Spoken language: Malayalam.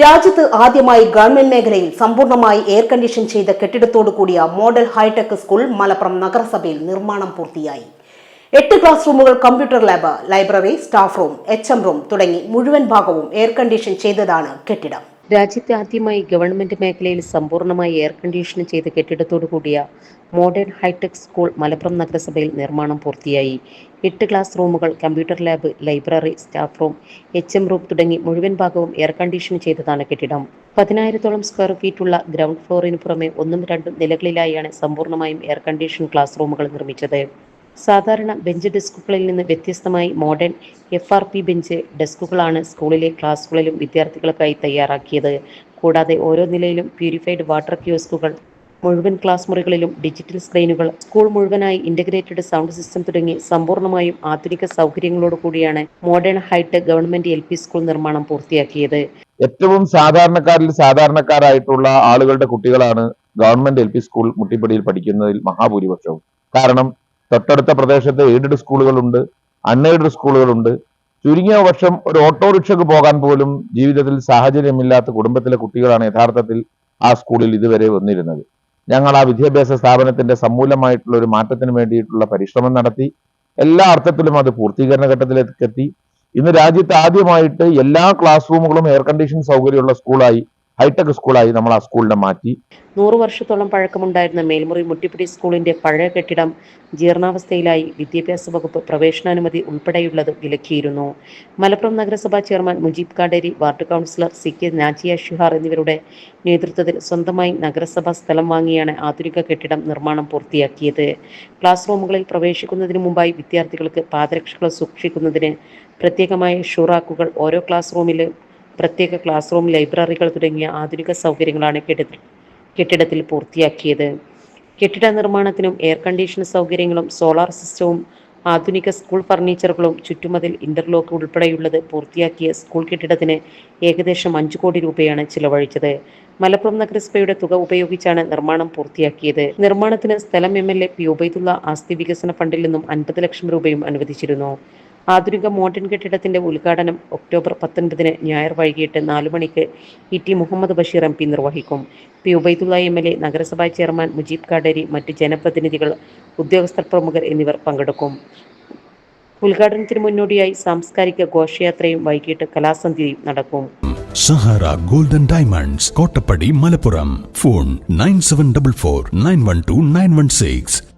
രാജ്യത്ത് ആദ്യമായി ഗവൺമെന്റ് മേഖലയിൽ സമ്പൂർണമായി എയർ കണ്ടീഷൻ ചെയ്ത കെട്ടിടത്തോടു കൂടിയ മോഡൽ ഹൈടെക് സ്കൂൾ മലപ്പുറം നഗരസഭയിൽ നിർമ്മാണം പൂർത്തിയായി. എട്ട് ക്ലാസ് റൂമുകൾ computer lab library staff room H M room തുടങ്ങി മുഴുവൻ ഭാഗവും എയർ കണ്ടീഷൻ ചെയ്തതാണ് കെട്ടിടം. രാജ്യത്തെ ആദ്യമായി ഗവൺമെന്റ് മേഖലയിൽ സമ്പൂർണമായി എയർ കണ്ടീഷൻ ചെയ്ത കെട്ടിടത്തോടു കൂടിയ മോഡേൺ ഹൈടെക് സ്കൂൾ മലപ്പുറം നഗരസഭയിൽ നിർമ്മാണം പൂർത്തിയായി. എട്ട് ക്ലാസ് റൂമുകൾ computer lab library staff room H M room തുടങ്ങി മുഴുവൻ ഭാഗവും എയർ കണ്ടീഷൻ ചെയ്തതാണ് കെട്ടിടം. പതിനായിരത്തോളം സ്ക്വയർ ഫീറ്റ് ഉള്ള ഗ്രൗണ്ട് ഫ്ലോറിന് പുറമെ ഒന്നും രണ്ടും നിലകളിലായാണ് സമ്പൂർണമായും എയർ കണ്ടീഷൻ ക്ലാസ് റൂമുകൾ നിർമ്മിച്ചത്. സാധാരണ ബെഞ്ച് ഡെസ്കുകളിൽ നിന്ന് വ്യത്യസ്തമായി modern F R P bench ഡെസ്കുകളാണ് സ്കൂളിലെ ക്ലാസ്സുകളിലും വിദ്യാർത്ഥികൾക്കായി തയ്യാറാക്കിയത്. കൂടാതെ ഓരോ നിലയിലും പ്യൂരിഫൈഡ് വാട്ടർ ക്യൂസ്കുകൾ മുഴുവൻ ക്ലാസ് മുറികളിലും ഡിജിറ്റൽ സ്ക്രീനുകൾ സ്കൂൾ മുഴുവനായി ഇന്റഗ്രേറ്റഡ് സൗണ്ട് സിസ്റ്റം തുടങ്ങി സമ്പൂർണമായും ആധുനിക സൗകര്യങ്ങളോട് കൂടിയാണ് modern hitech government L P school നിർമ്മാണം പൂർത്തിയാക്കിയത്. ഏറ്റവും സാധാരണക്കാരിൽ സാധാരണക്കാരായിട്ടുള്ള ആളുകളുടെ കുട്ടികളാണ് ഗവൺമെന്റ് എൽ പി സ്കൂൾ മുട്ടിപ്പടിയിൽ പഠിക്കുന്നതിൽ മഹാഭൂരിപക്ഷവും. കാരണം തൊട്ടടുത്ത പ്രദേശത്ത് എയ്ഡഡ് സ്കൂളുകളുണ്ട് അൺഎയ്ഡഡ് സ്കൂളുകളുണ്ട്. ചുരുങ്ങിയ വർഷം ഒരു ഓട്ടോറിക്ഷക്ക് പോകാൻ പോലും ജീവിതത്തിൽ സാഹചര്യമില്ലാത്ത കുടുംബത്തിലെ കുട്ടികളാണ് യഥാർത്ഥത്തിൽ ആ സ്കൂളിൽ ഇതുവരെ വന്നിരുന്നത്. ഞങ്ങൾ ആ വിദ്യാഭ്യാസ സ്ഥാപനത്തിന്റെ സമൂലമായിട്ടുള്ള ഒരു മാറ്റത്തിന് വേണ്ടിയിട്ടുള്ള പരിശ്രമം നടത്തി എല്ലാ അർത്ഥത്തിലും അത് പൂർത്തീകരണ ഘട്ടത്തിലേക്ക് എത്തി. ഇന്ന് രാജ്യത്ത് ആദ്യമായിട്ട് എല്ലാ ക്ലാസ് റൂമുകളും എയർ കണ്ടീഷൻ സൗകര്യമുള്ള സ്കൂളായി ഹൈടെക് സ്കൂളായി നമ്മൾ ആ സ്കൂളിനെ മാറ്റി. നൂറു വർഷത്തോളം പഴക്കമുണ്ടായിരുന്ന മേൽമുറി മുട്ടിപ്പിടി സ്കൂളിന്റെ പഴയ കെട്ടിടം ജീർണാവസ്ഥയിലായി വിദ്യാഭ്യാസ വകുപ്പ് പ്രവേശനാനുമതി ഉൾപ്പെടെയുള്ളത് വിലക്കിയിരുന്നു. മലപ്പുറം നഗരസഭാ chairman Mujeeb Kaderi ward councillor C K Najiya Shihar എന്നിവരുടെ നേതൃത്വത്തിൽ സ്വന്തമായി നഗരസഭാ സ്ഥലം വാങ്ങിയാണ് ആധുനിക കെട്ടിടം നിർമ്മാണം പൂർത്തിയാക്കിയത്. ക്ലാസ് റൂമുകളിൽ പ്രവേശിക്കുന്നതിന് മുമ്പായി വിദ്യാർത്ഥികൾക്ക് പാദരക്ഷകൾ സൂക്ഷിക്കുന്നതിന് പ്രത്യേകമായ ഷുറാക്കുകൾ ഓരോ ക്ലാസ് റൂമിലും പ്രത്യേക ക്ലാസ് റൂം ലൈബ്രറികൾ തുടങ്ങിയ ആധുനിക സൗകര്യങ്ങളാണ് കെട്ടിടത്തിൽ കെട്ടിടത്തിൽ പൂർത്തിയാക്കിയത്. കെട്ടിട നിർമ്മാണത്തിനും എയർ കണ്ടീഷൻ സൗകര്യങ്ങളും സോളാർ സിസ്റ്റവും ആധുനിക സ്കൂൾ ഫർണിച്ചറുകളും ചുറ്റുമതിൽ ഇന്റർലോക്ക് ഉൾപ്പെടെയുള്ളത് പൂർത്തിയാക്കിയ സ്കൂൾ കെട്ടിടത്തിന് ഏകദേശം അഞ്ചു കോടി രൂപയാണ് ചിലവഴിച്ചത്. മലപ്പുറം നഗരസഭയുടെ തുക ഉപയോഗിച്ചാണ് നിർമ്മാണം പൂർത്തിയാക്കിയത്. നിർമ്മാണത്തിന് സ്ഥലം M L A P Ubaidulla ആസ്തി വികസന ഫണ്ടിൽ നിന്നും അൻപത് ലക്ഷം രൂപയും അനുവദിച്ചിരുന്നു. ആധുനിക മോഡേൺ കെട്ടിടത്തിന്റെ ഉദ്ഘാടനം ഒക്ടോബർ പത്തൊൻപതിന് ഞായർ വൈകിട്ട് നാലു മണിക്ക് E T Muhammad Basheer M P നിർവഹിക്കും. P Ubaidulla M L A നഗരസഭാ ചെയർമാൻ മുജീബ് കാടേരി മറ്റ് ജനപ്രതിനിധികൾ ഉദ്യോഗസ്ഥർ പ്രമുഖർ എന്നിവർ പങ്കെടുക്കും. ഉദ്ഘാടനത്തിന് മുന്നോടിയായി സാംസ്കാരിക ഘോഷയാത്രയും വൈകിട്ട് കലാസന്ധ്യയും നടക്കും. Sahara golden diamonds Kottappadi Malappuram. Phone nine seven double four nine one two nine one six.